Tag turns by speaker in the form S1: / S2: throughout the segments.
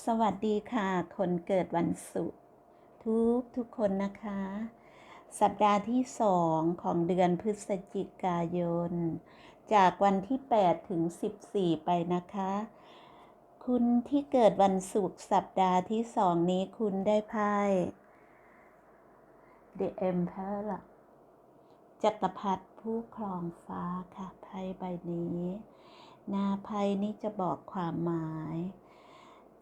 S1: สวัสดีค่ะ คนเกิดวันศุกร์ทุกทุกคนนะคะ สัปดาห์ที่สองของเดือนพฤศจิกายน จากวันที่ 8 ถึง 14 ไปนะคะ คุณที่เกิดวันศุกร์สัปดาห์ที่สองนี้คุณได้ไพ่ The Emperor จักรพรรดิผู้ครองฟ้าค่ะไพ่ใบนี้ หน้าไพ่นี้จะบอกความหมาย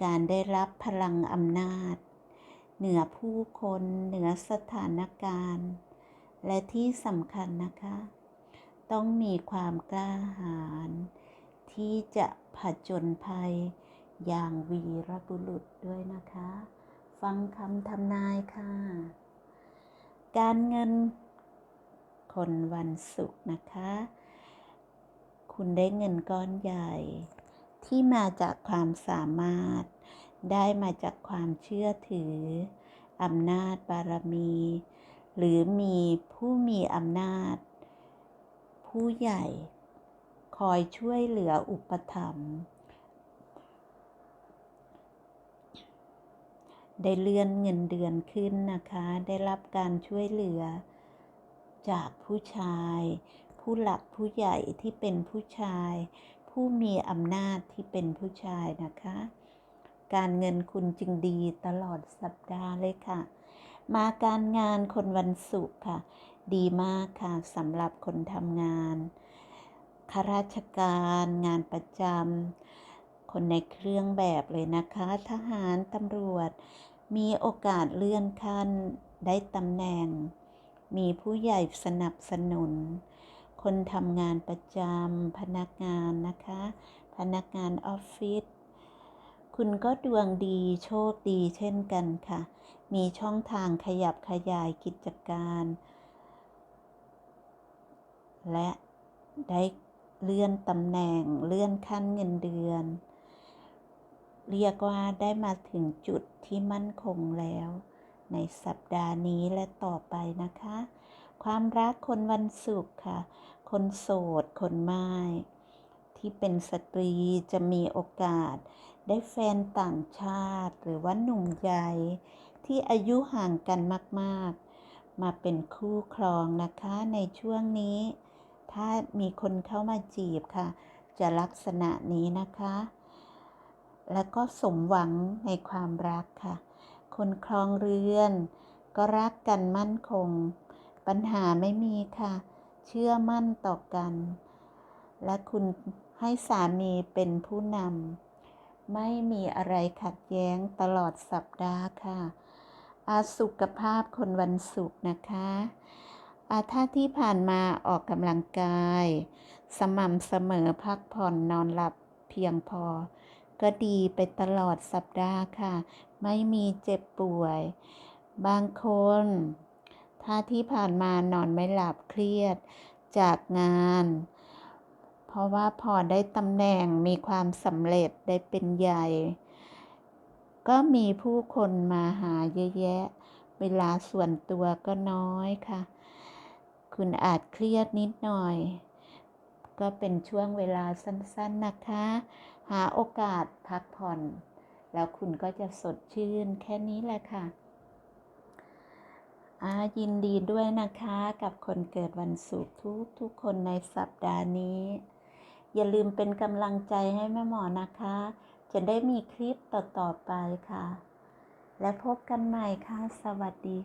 S1: การได้รับพลังอำนาจ เหนือผู้คนเหนือสถานการณ์ และที่สำคัญนะคะ ต้องมีความกล้าหาญที่จะผจญภัยอย่างวีรบุรุษด้วยนะคะ ฟังคำทำนายค่ะ การเงินคนวันศุกร์นะคะ คุณได้เงินก้อนใหญ่ ที่มาจากความสามารถ ได้มาจากความเชื่อถืออำนาจบารมี หรือมีผู้มีอำนาจ ผู้ใหญ่ คอยช่วยเหลืออุปถัมภ์ได้เลื่อนเงินเดือนขึ้นนะคะ ได้รับการช่วยเหลือ จากผู้ชาย ผู้หลักผู้ใหญ่ที่เป็นผู้ชาย ผู้มีอำนาจที่เป็นผู้ชายนะคะ การเงินคุณจึงดีตลอดสัปดาห์เลยค่ะ มาการงานคนวันศุกร์ค่ะ ดีมากค่ะสำหรับคนทำงานข้าราชการงานประจำคนในเครื่องแบบเลยนะคะ ทหารตำรวจ มีโอกาสเลื่อนขั้นได้ตำแหน่ง มีผู้ใหญ่สนับสนุน คนทำงานประจำพนักงานนะคะ พนักงานออฟฟิศคุณก็ดวงดีโชคดีเช่นกันค่ะ มีช่องทางขยับขยายกิจการ และได้เลื่อนตำแหน่งเลื่อนขั้นเงินเดือน เรียกว่าได้มาถึงจุดที่มั่นคงแล้ว ในสัปดาห์นี้และต่อไปนะคะ ความรักคนวันศุกร์ค่ะ คนโสด คนไม้ที่เป็นสตรีจะมีโอกาส ได้แฟนต่างชาติ หรือว่าหนุ่มใหญ่ที่อายุห่างกันมากๆ มาเป็นคู่ครองนะคะในช่วงนี้ ถ้ามีคนเข้ามาจีบค่ะ จะลักษณะนี้นะคะ แล้วก็สมหวังในความรักค่ะ คนครองเรือน ก็รักกันมั่นคง ปัญหาไม่มีค่ะ เชื่อมั่นต่อกัน และคุณให้สามีเป็นผู้นำไม่มีอะไรขัดแย้งตลอดสัปดาห์ค่ะ อาสุขภาพคนวันศุกร์นะคะอาถ้าที่ผ่านมาออกกำลังกาย สม่ำเสมอพักผ่อนนอนหลับเพียงพอ ก็ดีไปตลอดสัปดาห์ค่ะ ไม่มีเจ็บป่วย บางคน ถ้าที่ผ่านมานอนไม่หลับเครียดจากงาน เพราะว่าพอได้ตำแหน่งมีความสำเร็จได้เป็นใหญ่ ก็มีผู้คนมาหาเยอะแยะ เวลาส่วนตัวก็น้อยค่ะ คุณอาจเครียดนิดหน่อย ก็เป็นช่วงเวลาสั้นๆนะคะ หาโอกาสพักผ่อน แล้วคุณก็จะสดชื่นแค่นี้แหละค่ะ ยินดีด้วยนะคะกับคนเกิดวันศุกร์ทุกทุกคนในสัปดาห์นี้ อย่าลืมเป็นกำลังใจให้แม่หมอนะคะ จะได้มีคลิปต่อ ๆ ไปค่ะ และพบกันใหม่ค่ะ สวัสดี